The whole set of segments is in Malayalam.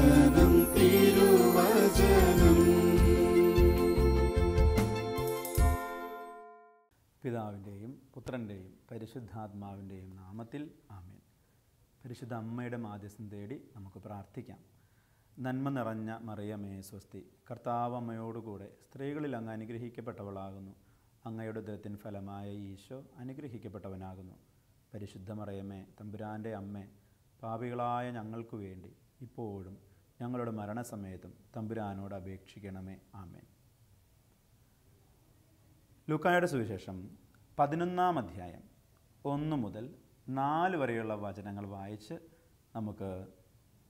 തിരുവചനം തിരുവചനം. പിതാവിന്റെയും പുത്രന്റെയും പരിശുദ്ധാത്മാവിന്റെയും നാമത്തിൽ ആമേൻ. പരിശുദ്ധ അമ്മയുടെ മാധ്യസ്ഥം തേടി നമുക്ക് പ്രാർത്ഥിക്കാം. നന്മ നിറഞ്ഞ മറിയമേ സ്വസ്തി കർത്താവ് അമ്മയോടുകൂടെ സ്ത്രീകളിൽ അങ്ങ് അനുഗ്രഹിക്കപ്പെട്ടവളാകുന്നു. അങ്ങയുടെ ദത്തിൻ ഫലമായ ഈശോ അനുഗ്രഹിക്കപ്പെട്ടവനാകുന്നു. പരിശുദ്ധ മറിയമേ തമ്പുരാന്റെ അമ്മേ പാപികളായ ഞങ്ങൾക്കു വേണ്ടി ഇപ്പോഴും ഞങ്ങളുടെ മരണസമയത്തും തമ്പുരാനോട് അപേക്ഷിക്കണമേ. ആമേൻ. ലുക്കായുടെ സുവിശേഷം പതിനൊന്നാം അധ്യായം ഒന്ന് മുതൽ നാല് വരെയുള്ള വചനങ്ങൾ വായിച്ച് നമുക്ക്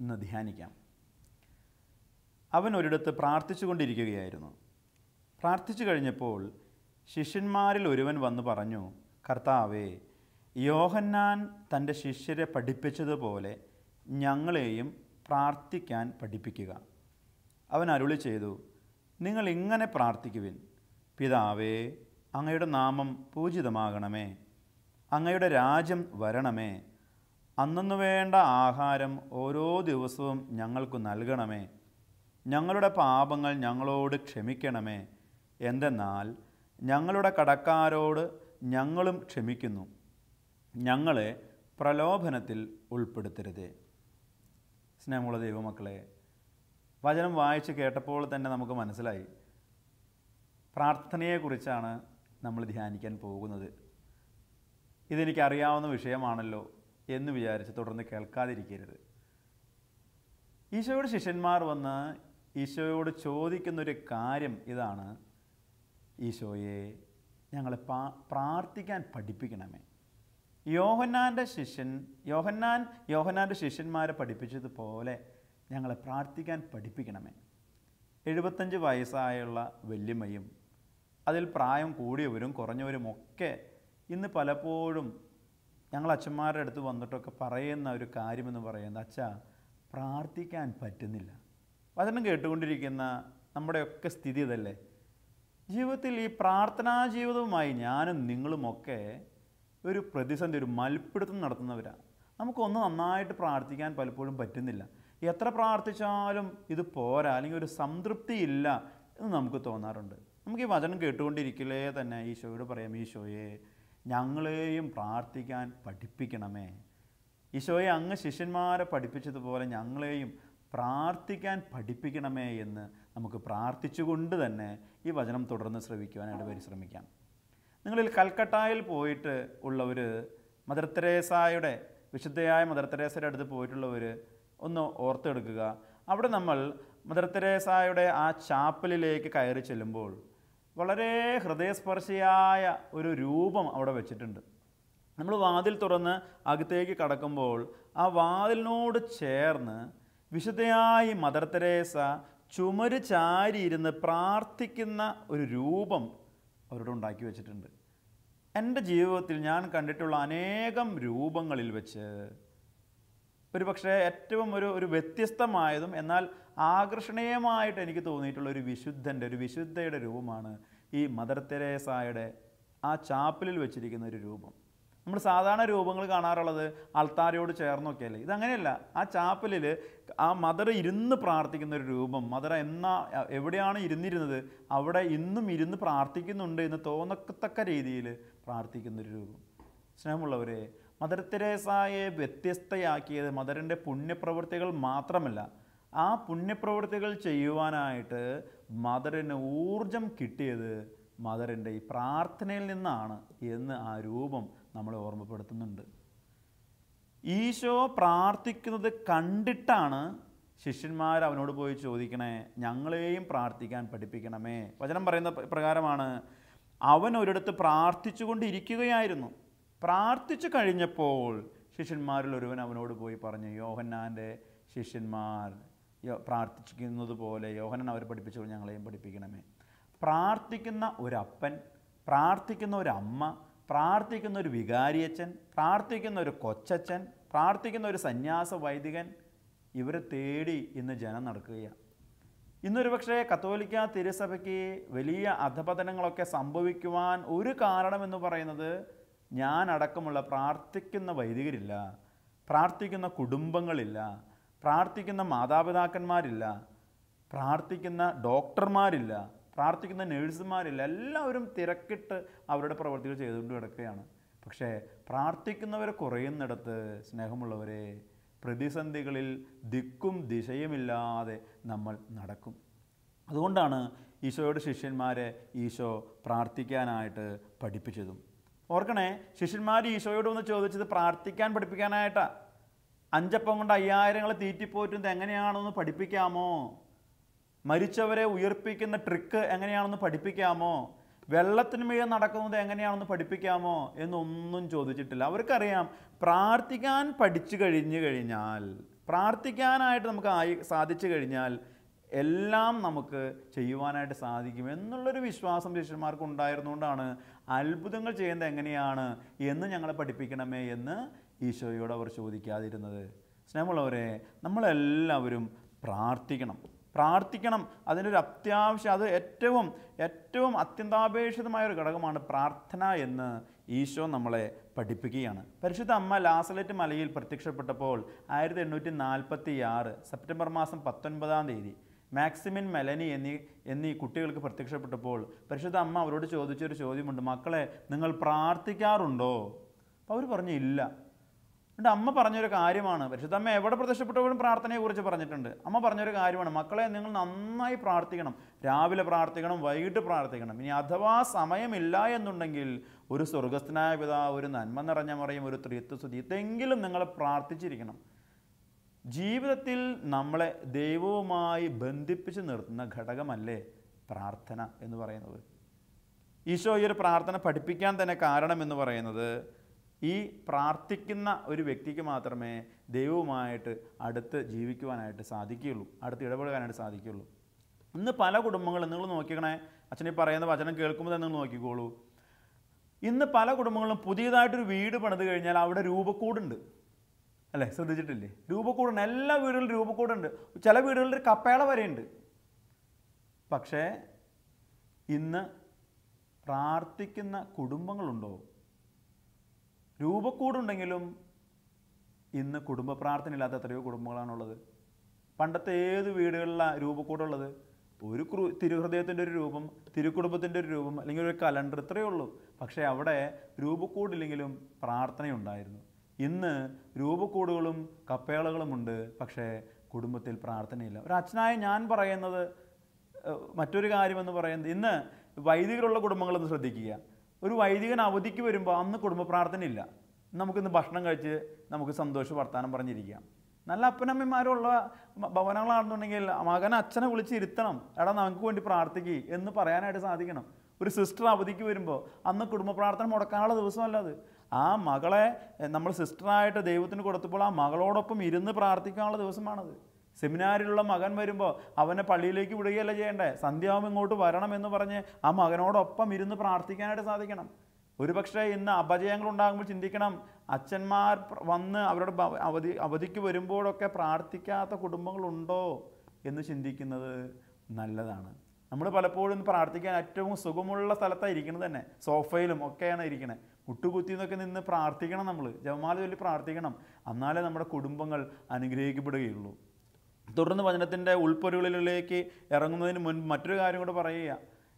ഇന്ന് ധ്യാനിക്കാം. അവൻ ഒരിടത്ത് പ്രാർത്ഥിച്ചു കൊണ്ടിരിക്കുകയായിരുന്നു. പ്രാർത്ഥിച്ചു കഴിഞ്ഞപ്പോൾ ശിഷ്യന്മാരിൽ ഒരുവൻ വന്നു പറഞ്ഞു കർത്താവേ യോഹന്നാൻ തന്റെ ശിഷ്യരെ പഠിപ്പിച്ചതുപോലെ ഞങ്ങളെയും പ്രാർത്ഥിക്കാൻ പഠിപ്പിക്കുക. അവൻ അരുളി ചെയ്തു നിങ്ങൾ ഇങ്ങനെ പ്രാർത്ഥിക്കുവിൻ. പിതാവേ അങ്ങയുടെ നാമം പൂജിതമാകണമേ. അങ്ങയുടെ രാജ്യം വരണമേ. അന്നു വേണ്ട ആഹാരം ഓരോ ദിവസവും ഞങ്ങൾക്ക് നൽകണമേ. ഞങ്ങളുടെ പാപങ്ങൾ ഞങ്ങളോട് ക്ഷമിക്കണമേ. എന്തെന്നാൽ ഞങ്ങളുടെ കടക്കാരോട് ഞങ്ങളും ക്ഷമിക്കുന്നു. ഞങ്ങളെ പ്രലോഭനത്തിൽ ഉൾപ്പെടുത്തരുതേ. സ്നേഹമുള്ള ദൈവമക്കളെ വചനം വായിച്ച് കേട്ടപ്പോൾ തന്നെ നമുക്ക് മനസ്സിലായി. പ്രാർത്ഥനയെക്കുറിച്ചാണ് നമ്മൾ ധ്യാനിക്കാൻ പോകുന്നത്. ഇതെനിക്കറിയാവുന്ന വിഷയമാണല്ലോ എന്ന് വിചാരിച്ച് തുടർന്ന് കേൾക്കാതിരിക്കരുത്. ഈശോയുടെ ശിഷ്യന്മാർ വന്ന് ഈശോയോട് ചോദിക്കുന്നൊരു കാര്യം ഇതാണ്. ഈശോയെ ഞങ്ങളെ പ്രാർത്ഥിക്കാൻ പഠിപ്പിക്കണമേ. യോഹന്നാന്റെ ശിഷ്യൻ യോഹന്നാൻ യോഹന്നാന്റെ ശിഷ്യന്മാരെ പഠിപ്പിച്ചതുപോലെ ഞങ്ങളെ പ്രാർത്ഥിക്കാൻ പഠിപ്പിക്കണമേ. എഴുപത്തഞ്ച് വയസ്സായുള്ള വല്യമ്മയും അതിൽ പ്രായം കൂടിയവരും കുറഞ്ഞവരും ഒക്കെ ഇന്ന് പലപ്പോഴും ഞങ്ങൾ അച്ഛന്മാരുടെ അടുത്ത് വന്നിട്ടൊക്കെ പറയുന്ന ഒരു കാര്യമെന്ന് പറയുന്നത് അച്ഛ പ്രാർത്ഥിക്കാൻ പറ്റുന്നില്ല. വചനം കേട്ടുകൊണ്ടിരിക്കുന്ന നമ്മുടെയൊക്കെ സ്ഥിതി ഇതല്ലേ? ജീവിതത്തിൽ ഈ പ്രാർത്ഥനാ ജീവിതവുമായി ഞാനും നിങ്ങളുമൊക്കെ ഒരു പ്രതിസന്ധി ഒരു മൽപ്പിടുത്തം നടത്തുന്നവരാണ് നമുക്കൊന്ന് നന്നായിട്ട് പ്രാർത്ഥിക്കാൻ പലപ്പോഴും പറ്റുന്നില്ല. എത്ര പ്രാർത്ഥിച്ചാലും ഇത് പോരാ അല്ലെങ്കിൽ ഒരു സംതൃപ്തി ഇല്ല എന്ന് നമുക്ക് തോന്നാറുണ്ട്. നമുക്ക് ഈ വചനം കേട്ടുകൊണ്ടിരിക്കലേ തന്നെ ഈശോയോട് പറയാം ഈശോയെ ഞങ്ങളെയും പ്രാർത്ഥിക്കാൻ പഠിപ്പിക്കണമേ. ഈശോയെ അങ്ങ് ശിഷ്യന്മാരെ പഠിപ്പിച്ചതുപോലെ ഞങ്ങളെയും പ്രാർത്ഥിക്കാൻ പഠിപ്പിക്കണമേ എന്ന് നമുക്ക് പ്രാർത്ഥിച്ചുകൊണ്ട് തന്നെ ഈ വചനം തുടർന്ന് ശ്രവിക്കുവാനായിട്ട് പരിശ്രമിക്കാം. നിങ്ങളിൽ കൽക്കട്ടയിൽ പോയിട്ട് ഉള്ളവർ മദർ തെരേസായുടെ വിശുദ്ധയായ മദർ തെരേസയുടെ അടുത്ത് പോയിട്ടുള്ളവർ ഒന്ന് ഓർത്തെടുക്കുക. അവിടെ നമ്മൾ മദർ തെരേസായുടെ ആ ചാപ്പലിലേക്ക് കയറി ചെല്ലുമ്പോൾ വളരെ ഹൃദയസ്പർശിയായ ഒരു രൂപം അവിടെ വെച്ചിട്ടുണ്ട്. നമ്മൾ വാതിൽ തുറന്ന് അകത്തേക്ക് കടക്കുമ്പോൾ ആ വാതിലിനോട് ചേർന്ന് വിശുദ്ധയായി മദർ തെരേസ ചുമര് ചാരിയിരുന്ന് പ്രാർത്ഥിക്കുന്ന ഒരു രൂപം അവരോട് ഉണ്ടാക്കി വെച്ചിട്ടുണ്ട്. എന്റെ ജീവിതത്തിൽ ഞാൻ കണ്ടിട്ടുള്ള അനേകം രൂപങ്ങളിൽ വെച്ച് ഒരു പക്ഷേ ഏറ്റവും ഒരു ഒരു വ്യത്യസ്തമായതും എന്നാൽ ആകർഷണീയമായിട്ട് എനിക്ക് തോന്നിയിട്ടുള്ള ഒരു വിശുദ്ധന്റെ ഒരു വിശുദ്ധയുടെ രൂപമാണ് ഈ മദർ തെരേസായുടെ ആ ചാപ്പലിൽ വെച്ചിരിക്കുന്ന ഒരു രൂപം. നമ്മൾ സാധാരണ രൂപങ്ങൾ കാണാറുള്ളത് അൾത്താരയോട് ചേർന്നൊക്കെയല്ലേ? ഇതങ്ങനെയല്ല. ആ ചാപ്പലിൽ ആ മദർ ഇരുന്ന് പ്രാർത്ഥിക്കുന്ന ഒരു രൂപം മദർ എന്നാ എവിടെയാണ് ഇരുന്നിരുന്നത് അവിടെ ഇന്നും ഇരുന്ന് പ്രാർത്ഥിക്കുന്നുണ്ട് എന്ന് തോന്നത്തക്ക രീതിയിൽ പ്രാർത്ഥിക്കുന്ന ഒരു രൂപം. സ്നേഹമുള്ളവരെ മദർ തെരേസായെ വ്യത്യസ്തയാക്കിയത് മദറിന്റെ പുണ്യപ്രവൃത്തികൾ മാത്രമല്ല ആ പുണ്യപ്രവൃത്തികൾ ചെയ്യുവാനായിട്ട് മദറിന് ഊർജം കിട്ടിയത് മദറിന്റെ ഈ പ്രാർത്ഥനയിൽ നിന്നാണ് എന്ന് ആ രൂപം നമ്മളെ ഓർമ്മപ്പെടുത്തുന്നുണ്ട്. ഈശോ പ്രാർത്ഥിക്കുന്നത് കണ്ടിട്ടാണ് ശിഷ്യന്മാർ അവനോട് പോയി ചോദിക്കണേ ഞങ്ങളെയും പ്രാർത്ഥിക്കാൻ പഠിപ്പിക്കണമേ. വചനം പറയുന്ന പ്രകാരമാണ് അവൻ ഒരിടത്ത് പ്രാർത്ഥിച്ചുകൊണ്ടിരിക്കുകയായിരുന്നു. പ്രാർത്ഥിച്ചു കഴിഞ്ഞപ്പോൾ ശിഷ്യന്മാരിൽ ഒരുവൻ അവനോട് പോയി പറഞ്ഞു യോഹന്നാന്റെ ശിഷ്യന്മാർ പ്രാർത്ഥിക്കുന്നത് പോലെ യോഹനൻ അവർ പഠിപ്പിച്ചു ഞങ്ങളെയും പഠിപ്പിക്കണമേ. പ്രാർത്ഥിക്കുന്ന ഒരപ്പൻ പ്രാർത്ഥിക്കുന്ന ഒരമ്മ പ്രാർത്ഥിക്കുന്ന ഒരു വികാരിയച്ഛൻ പ്രാർത്ഥിക്കുന്ന ഒരു കൊച്ചച്ഛൻ പ്രാർത്ഥിക്കുന്ന ഒരു സന്യാസ വൈദികൻ ഇവരെ തേടി ഇന്ന് ജനം നടക്കുകയാണ്. ഇന്നൊരു പക്ഷേ കത്തോലിക്ക തിരുസഭയ്ക്ക് വലിയ അധപതനങ്ങളൊക്കെ സംഭവിക്കുവാൻ ഒരു കാരണമെന്ന് പറയുന്നത് ഞാൻ അടക്കമുള്ള പ്രാർത്ഥിക്കുന്ന വൈദികരില്ല പ്രാർത്ഥിക്കുന്ന കുടുംബങ്ങളില്ല പ്രാർത്ഥിക്കുന്ന മാതാപിതാക്കന്മാരില്ല പ്രാർത്ഥിക്കുന്ന ഡോക്ടർമാരില്ല പ്രാർത്ഥിക്കുന്ന നേഴ്സുമാരില്ല എല്ലാവരും തിരക്കിട്ട് അവരുടെ പ്രവൃത്തികൾ ചെയ്തുകൊണ്ട് കിടക്കുകയാണ്. പക്ഷേ പ്രാർത്ഥിക്കുന്നവർ കുറയുന്നിടത്ത് സ്നേഹമുള്ളവരെ പ്രതിസന്ധികളിൽ ദിക്കും ദിശയുമില്ലാതെ നമ്മൾ നടക്കും. അതുകൊണ്ടാണ് ഈശോയുടെ ശിഷ്യന്മാരെ ഈശോ പ്രാർത്ഥിക്കാനായിട്ട് പഠിപ്പിച്ചതും. ഓർക്കണേ ശിഷ്യന്മാർ ഈശോയോട് ഒന്ന് ചോദിച്ചത് പ്രാർത്ഥിക്കാൻ പഠിപ്പിക്കാനായിട്ടാണ് അഞ്ചപ്പം കൊണ്ട് അയ്യായിരങ്ങളെ തീറ്റിപ്പോറ്റുന്നത് എങ്ങനെയാണെന്ന് പഠിപ്പിക്കാമോ? മരിച്ചവരെ ഉയർപ്പിക്കുന്ന ട്രിക്ക് എങ്ങനെയാണെന്ന് പഠിപ്പിക്കാമോ? വെള്ളത്തിന് മീതെ നടക്കുന്നത് എങ്ങനെയാണെന്ന് പഠിപ്പിക്കാമോ എന്നൊന്നും ചോദിച്ചിട്ടില്ല. അവർക്കറിയാം പ്രാർത്ഥിക്കാൻ പഠിച്ചു കഴിഞ്ഞു കഴിഞ്ഞാൽ പ്രാർത്ഥിക്കാനായിട്ട് നമുക്ക് ആയി സാധിച്ചു കഴിഞ്ഞാൽ എല്ലാം നമുക്ക് ചെയ്യുവാനായിട്ട് സാധിക്കും എന്നുള്ളൊരു വിശ്വാസം ശിഷ്യന്മാർക്ക് ഉണ്ടായിരുന്നുകൊണ്ടാണ് അത്ഭുതങ്ങൾ ചെയ്യുന്നത് എങ്ങനെയാണ് എന്ന് ഞങ്ങളെ പഠിപ്പിക്കണമേ എന്ന് ഈശോയോട് അവർ ചോദിക്കാതിരുന്നത്. സ്നേഹമുള്ളവരെ നമ്മളെല്ലാവരും പ്രാർത്ഥിക്കണം. പ്രാർത്ഥിക്കണം. അതിനൊരു അത്യാവശ്യം അത് ഏറ്റവും ഏറ്റവും അത്യന്താപേക്ഷിതമായ ഒരു ഘടകമാണ് പ്രാർത്ഥന എന്ന് ഈശോ നമ്മളെ പഠിപ്പിക്കുകയാണ്. പരിശുദ്ധ അമ്മ ലാസലറ്റ് മലയിൽ പ്രത്യക്ഷപ്പെട്ടപ്പോൾ ആയിരത്തി എണ്ണൂറ്റി നാൽപ്പത്തി ആറ് സെപ്റ്റംബർ മാസം പത്തൊൻപതാം തീയതി മാക്സിമിൻ മെലനി എന്നീ എന്നീ കുട്ടികൾക്ക് പ്രത്യക്ഷപ്പെട്ടപ്പോൾ പരിശുദ്ധ അമ്മ അവരോട് ചോദിച്ചൊരു ചോദ്യമുണ്ട് മക്കളെ നിങ്ങൾ പ്രാർത്ഥിക്കാറുണ്ടോ? അപ്പോൾ അവർ പറഞ്ഞു ഇല്ല. എന്നിട്ട് അമ്മ പറഞ്ഞൊരു കാര്യമാണ്. പരിശുദ്ധ അമ്മ എവിടെ പ്രത്യക്ഷപ്പെട്ടവരും പ്രാർത്ഥനയെക്കുറിച്ച് പറഞ്ഞിട്ടുണ്ട്. അമ്മ പറഞ്ഞൊരു കാര്യമാണ്. മക്കളെ നിങ്ങൾ നന്നായി പ്രാർത്ഥിക്കണം. രാവിലെ പ്രാർത്ഥിക്കണം വൈകിട്ട് പ്രാർത്ഥിക്കണം. ഇനി അഥവാ സമയമില്ല എന്നുണ്ടെങ്കിൽ ഒരു സ്വർഗസ്ഥനായ പിതാവ് ഒരു നന്മ നിറഞ്ഞ മറിയും ഒരു ത്രിത്വസ്തുതി ഇതെങ്കിലും നിങ്ങൾ പ്രാർത്ഥിച്ചിരിക്കണം. ജീവിതത്തിൽ നമ്മളെ ദൈവവുമായി ബന്ധിപ്പിച്ച് നിർത്തുന്ന ഘടകമല്ലേ പ്രാർത്ഥന എന്ന് പറയുന്നത്? ഈശോ ഈ ഒരു പ്രാർത്ഥന പഠിപ്പിക്കാൻ തന്നെ കാരണം എന്ന് പറയുന്നത് ഈ പ്രാർത്ഥിക്കുന്ന ഒരു വ്യക്തിക്ക് മാത്രമേ ദൈവവുമായിട്ട് അടുത്ത് ജീവിക്കുവാനായിട്ട് സാധിക്കുകയുള്ളൂ അടുത്ത് ഇടപെടുവാനായിട്ട് സാധിക്കുകയുള്ളൂ. ഇന്ന് പല കുടുംബങ്ങളും നിങ്ങൾ നോക്കിക്കണേ അച്ഛനീ പറയുന്ന വചനം കേൾക്കുമ്പോൾ തന്നെ നിങ്ങൾ നോക്കിക്കോളൂ. ഇന്ന് പല കുടുംബങ്ങളും പുതിയതായിട്ടൊരു വീട് പണിത് കഴിഞ്ഞാൽ അവിടെ രൂപക്കൂടുണ്ട്. അല്ലേ? ശ്രദ്ധിച്ചിട്ടില്ലേ? രൂപക്കൂടുണ്ട്. എല്ലാ വീടുകളിലും രൂപക്കൂടുണ്ട്. ചില വീടുകളിൽ ഒരു കപ്പേള വരെയുണ്ട്. പക്ഷേ ഇന്ന് പ്രാർത്ഥിക്കുന്ന കുടുംബങ്ങളുണ്ടോ? രൂപക്കൂടുണ്ടെങ്കിലും ഇന്ന് കുടുംബ പ്രാർത്ഥന ഇല്ലാത്ത എത്രയോ കുടുംബങ്ങളാണുള്ളത്. പണ്ടത്തെ ഏത് വീടുകളിലാണ് രൂപക്കൂടുള്ളത്? ഒരു ക്രു തിരുഹൃദയത്തിന്റെ ഒരു രൂപം തിരുക്കുടുംബത്തിന്റെ ഒരു രൂപം അല്ലെങ്കിൽ ഒരു കലണ്ടർ ഇത്രയേ ഉള്ളൂ. പക്ഷേ അവിടെ രൂപക്കൂടില്ലെങ്കിലും പ്രാർത്ഥനയുണ്ടായിരുന്നു. ഇന്ന് രൂപക്കൂടുകളും കപ്പേളകളുമുണ്ട് പക്ഷേ കുടുംബത്തിൽ പ്രാർത്ഥനയില്ല. ഒരു അച്ഛനായ ഞാൻ പറയുന്നത് മറ്റൊരു കാര്യമെന്ന് പറയുന്നത് ഇന്ന് വൈദികരുള്ള കുടുംബങ്ങളൊന്ന് ശ്രദ്ധിക്കുക. ഒരു വൈദികൻ അവധിക്ക് വരുമ്പോൾ അന്ന് കുടുംബ പ്രാർത്ഥന ഇല്ല നമുക്കിന്ന് ഭക്ഷണം കഴിച്ച് നമുക്ക് സന്തോഷ വർത്താനം പറഞ്ഞിരിക്കാം. നല്ല അപ്പനമ്മമാരുള്ള ഭവനങ്ങളാണെന്നുണ്ടെങ്കിൽ മകൻ അച്ഛനെ വിളിച്ചിരുത്തണം എടാ നമുക്ക് വേണ്ടി പ്രാർത്ഥിക്കുക എന്ന് പറയാനായിട്ട് സാധിക്കണം. ഒരു സിസ്റ്റർ അവധിക്ക് വരുമ്പോൾ അന്ന് കുടുംബ പ്രാർത്ഥന മുടക്കാനുള്ള ദിവസമല്ല അത്. ആ മകളെ നമ്മൾ സിസ്റ്ററായിട്ട് ദൈവത്തിന് കൊടുത്തപ്പോൾ ആ മകളോടൊപ്പം ഇരുന്ന് പ്രാർത്ഥിക്കാനുള്ള ദിവസമാണത്. സെമിനാരിലുള്ള മകൻ വരുമ്പോൾ അവനെ പള്ളിയിലേക്ക് വിടുകയല്ല ചെയ്യേണ്ടേ? സന്ധ്യാവും ഇങ്ങോട്ട് വരണം എന്ന് പറഞ്ഞ് ആ മകനോടൊപ്പം ഇരുന്ന് പ്രാർത്ഥിക്കാനായിട്ട് സാധിക്കണം. ഒരുപക്ഷെ ഇന്ന് അപജയങ്ങൾ ഉണ്ടാകുമ്പോൾ ചിന്തിക്കണം അച്ഛന്മാർ വന്ന് അവരുടെ അവധി അവധിക്ക് വരുമ്പോഴൊക്കെ പ്രാർത്ഥിക്കാത്ത കുടുംബങ്ങളുണ്ടോ എന്ന് ചിന്തിക്കുന്നത് നല്ലതാണ്. നമ്മൾ പലപ്പോഴും പ്രാർത്ഥിക്കാൻ ഏറ്റവും സുഖമുള്ള സ്ഥലത്താണ് ഇരിക്കുന്നത് തന്നെ. സോഫയിലും ഒക്കെയാണ് ഇരിക്കുന്നത് മുട്ടുകുത്തി എന്നൊക്കെ നിന്ന് പ്രാർത്ഥിക്കണം നമ്മൾ. ജപമാല ചൊല്ലി പ്രാർത്ഥിക്കണം. എന്നാലേ നമ്മുടെ കുടുംബങ്ങൾ അനുഗ്രഹിക്കപ്പെടുകയുള്ളൂ. തുടർന്ന് വചനത്തിന്റെ ഉൾപ്പൊരുകളിലേക്ക് ഇറങ്ങുന്നതിന് മുൻപ് മറ്റൊരു കാര്യം കൂടെ പറയുക.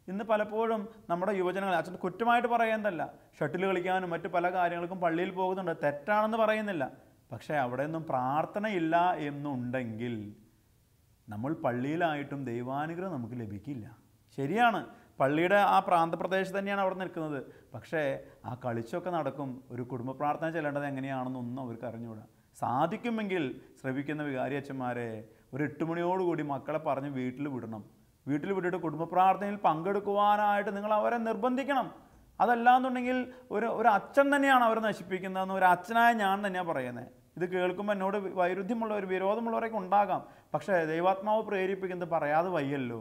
ഇന്ന് പലപ്പോഴും നമ്മുടെ യുവജനങ്ങൾ അച്ഛൻ കുറ്റമായിട്ട് പറയുന്നതല്ല. ഷട്ടിൽ കളിക്കാനും മറ്റു പല കാര്യങ്ങൾക്കും പള്ളിയിൽ പോകുന്നുണ്ട്. തെറ്റാണെന്ന് പറയുന്നില്ല. പക്ഷേ അവിടെ ഒന്നും പ്രാർത്ഥനയില്ല എന്നുണ്ടെങ്കിൽ നമ്മൾ പള്ളിയിലായിട്ടും ദൈവാനുഗ്രഹം നമുക്ക് ലഭിക്കില്ല. ശരിയാണ്. പള്ളിയുടെ ആ പ്രാന്തപ്രദേശത്ത് തന്നെയാണ് അവിടെ നിൽക്കുന്നത്. പക്ഷേ ആ കളിച്ചൊക്കെ നടക്കും. ഒരു കുടുംബ പ്രാർത്ഥന ചെല്ലേണ്ടത് എങ്ങനെയാണെന്നൊന്നും അവർക്ക് അറിഞ്ഞുകൂടാ. സാധിക്കുമെങ്കിൽ ശ്രവിക്കുന്ന വികാരി അച്ഛന്മാരെ ഒരു എട്ട് മണിയോടുകൂടി മക്കളെ പറഞ്ഞ് വീട്ടിൽ വിടണം. വീട്ടിൽ വിട്ടിട്ട് കുടുംബ പ്രാർത്ഥനയിൽ പങ്കെടുക്കുവാനായിട്ട് നിങ്ങൾ അവരെ നിർബന്ധിക്കണം. അതല്ലാന്നുണ്ടെങ്കിൽ ഒരു ഒരു അച്ഛൻ തന്നെയാണ് അവരെ നശിപ്പിക്കുന്നതെന്ന് ഒരു അച്ഛനായ ഞാൻ തന്നെയാണ് പറയുന്നത് ഇത് കേൾക്കുമ്പോൾ എന്നോട് വൈരുദ്ധ്യമുള്ള ഒരു വിരോധമുള്ളവരൊക്കെ ഉണ്ടാകാം. പക്ഷേ ദൈവാത്മാവ് പ്രേരിപ്പിക്കുന്നത് പറയാതെ വയ്യല്ലോ.